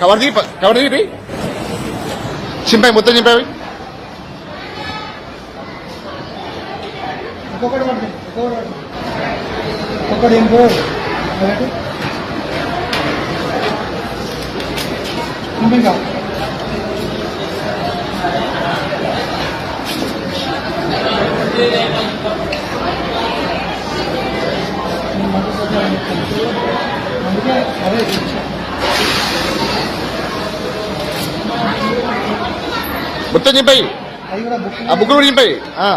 Cover తీ cover తీ చింపాయి మొత్తం చింపాయి. అందుకే అదే మొత్తం చింపై ఆ బుక్ కూడా చింపై ఆ.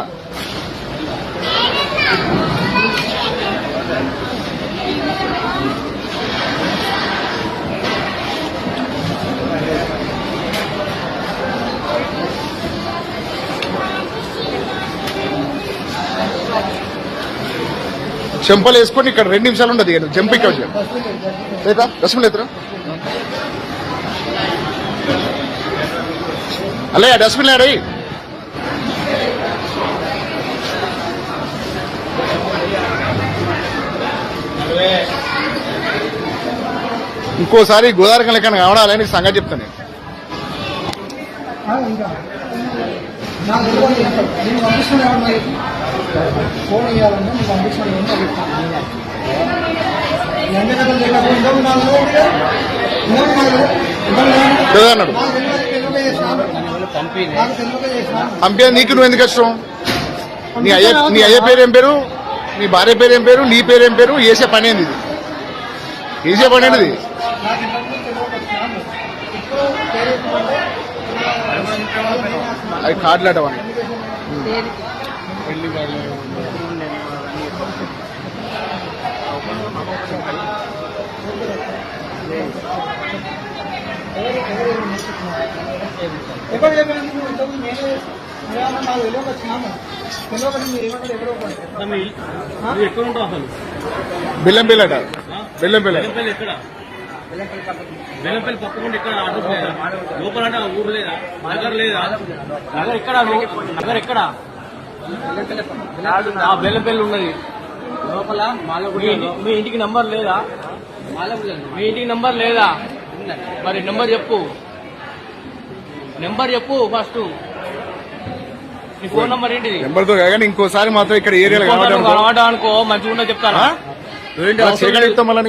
చెంపలు వేసుకొని ఇక్కడ రెండు నిమిషాలు ఉండదు ఇక జంప్ ఇక్కడ లేదా రసం లేదురా? అల్లయ్య డస్ట్బిన్ లేడీ. ఇంకోసారి గోదావరి లెక్కన కావడాలని సంగతి చెప్తాను ఫోన్ చెప్తాను అన్నాడు నాకు తెలియదు, తెలియక చేసినాను. పంపే నీకు నువ్వు ఎందుకు కష్టం నీ అయ్య నీ అయ్య పేరు ఏం పేరు? నీ భార్య పేరు ఏం పేరు? నీ పేరు ఏం పేరు? చేసే పని ఏంది ఇది? చేసే పని ఏంటిది అవి కార్డులు అటవని చెప్పిన నువ్వు ఇంతకుముందు నేనే నాకు ఎవరో ఎక్కడ అసలు? బెల్లం ఎక్కడ? బెల్లంపల్లి పక్కకుండా ఎక్కడ అడ్రస్ లేదా లోపల అంటే ఊరు లేదా? నగర్ లేదా? నగర్ ఎక్కడ? నగర్ ఎక్కడ? బెల్లంపల్లి ఉన్నది. లోపల మీ ఇంటి- మీ ఇంటికి నంబర్ లేదా? మీ ఇంటికి నంబర్ లేదా? మరి నెంబర్ చెప్పు. నెంబర్ చెప్పు ఫస్ట్ నీ ఫోన్ నంబర్ ఏంటిది? నెంబర్తో కానీ ఇంకోసారి మాత్రం ఇక్కడ ఏరియాలో కనబడ్డా అనుకో. మంచిగా ఉన్నది చెప్తాను. ఏంటి మళ్ళీ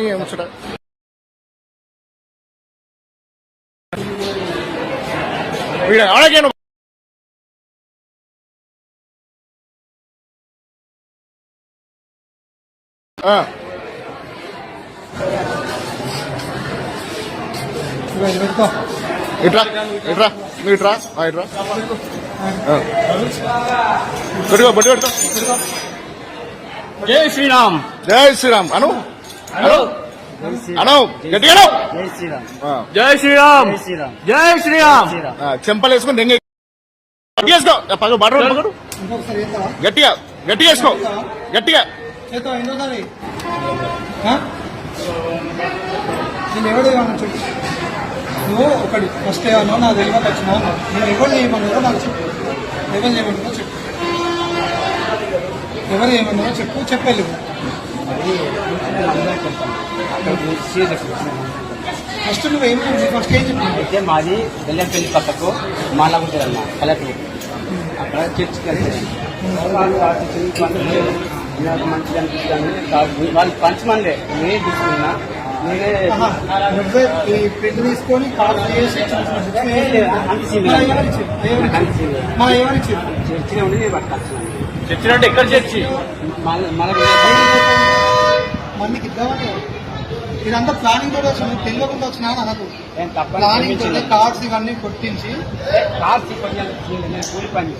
ఆ, ఇట్రా ఇట్రా నువ్వు ఇట్రా. ఆ, ఇట్రా. ఆ. పెట్టుకో బొట్టు పెట్టుకో. జై శ్రీరామ్. జై శ్రీరామ్. అను. అను. అను. గట్టిగా అను. జై శ్రీరామ్. జై శ్రీరామ్. చెంపలు వేసుకుని దెంగ వేసుకో. పగ బట్ట పగడు. గట్టిగా గట్టిగా వేసుకో. గట్టిగా? నేను ఎవడు నువ్వు ఒకటి. ఫస్ట్ ఏమన్నా నా తెలియక వచ్చినా నేను ఎవరు చేయమన్నారో నాకు చెప్పు. ఎవరు చేయమన్నారో చెప్పు. ఎవరు ఏమన్నారో చెప్పు చెప్పాలి ఫస్ట్ నువ్వు ఏం ఫస్ట్ ఏం చెప్పు? అయితే మాది బెల్లంపల్లి పక్కకు మాలగుంటుంది అన్న కలెక్టర్. అక్కడ చర్చికి వెళ్తాను మంచిగా అనిపిస్తుంది వాళ్ళు పంచమందే. నేను తీసుకున్నా. నువ్వే ఈ ప్రింట్ తీసుకొని కాల్ చేసి మా ఎవరిచ్చింది చర్చిలో ఉండి నేను పట్టుకొచ్చాను. చర్చినంటే ఎక్కడ చర్చి? మందికి ఇద్దామని ఇదంతా ప్లానింగ్ తోటి వచ్చింది. తెలియకుండా వచ్చినా అనకు ప్లానింగ్ తోటి కార్డ్స్ ఇవన్నీ కొట్టించి కార్ తీసుకొని నేను కూలి పని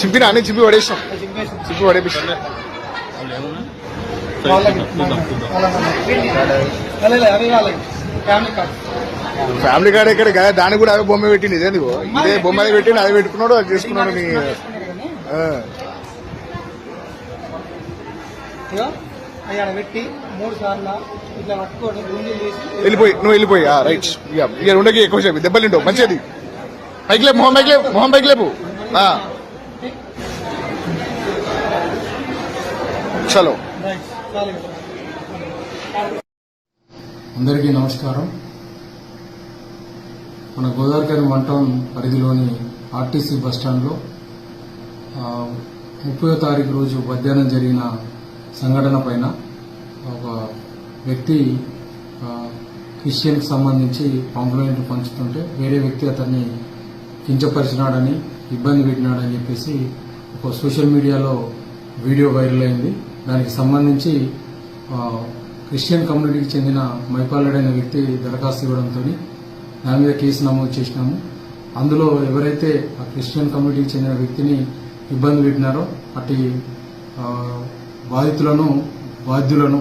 చింపినా అని చింపి పడేసాం చింపి పడేపిస్తాం. ఫ్యామిలీ కార్డ్ ఎక్కడ కదా దానికి కూడా అవే బొమ్మ పెట్టింది. ఇదే నువ్వు ఇదే బొమ్మ అది పెట్టింది అదే పెట్టుకున్నాడు అది చేసుకున్నాడు నీ అయ్యాడ పెట్టి మూడు సార్లు ఇట్లా వెళ్ళిపోయి నువ్వు వెళ్ళిపోయి రైట్. ఇక ఉండకి ఎక్కువ సేపు. దెబ్బలు మంచిది. పైకి లేపు మొహం పైకి లేపు మొహం పైకి లేపు. చలో. అందరికీ నమస్కారం. మన గోదావరికని మంటం పరిధిలోని ఆర్టీసీ బస్టాండ్లో ముప్పై తారీఖు రోజు మధ్యాహ్నం జరిగిన సంఘటన పైన ఒక వ్యక్తి క్రిస్టియన్కి సంబంధించి పంపులైంట్ పంచుతుంటే వేరే వ్యక్తి అతన్ని కించపరిచినాడని ఇబ్బంది పెట్టినాడని చెప్పేసి ఒక సోషల్ మీడియాలో వీడియో వైరల్ అయింది. దానికి సంబంధించి క్రిస్టియన్ కమ్యూనిటీకి చెందిన మైపాలెడ్ అనే వ్యక్తి దరఖాస్తు ఇవ్వడంతో దాని మీద కేసు నమోదు చేసినాము. అందులో ఎవరైతే ఆ క్రిస్టియన్ కమ్యూనిటీకి చెందిన వ్యక్తిని ఇబ్బంది పెట్టినారో అటు బాధితులను బాధ్యులను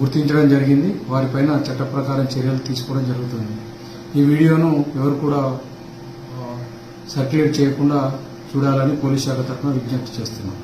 గుర్తించడం జరిగింది. వారిపైన చట్ట ప్రకారం చర్యలు తీసుకోవడం జరుగుతుంది. ఈ వీడియోను ఎవరు కూడా సర్క్యులేట్ చేయకుండా చూడాలని పోలీస్ శాఖ తరఫున విజ్ఞప్తి చేస్తున్నాం.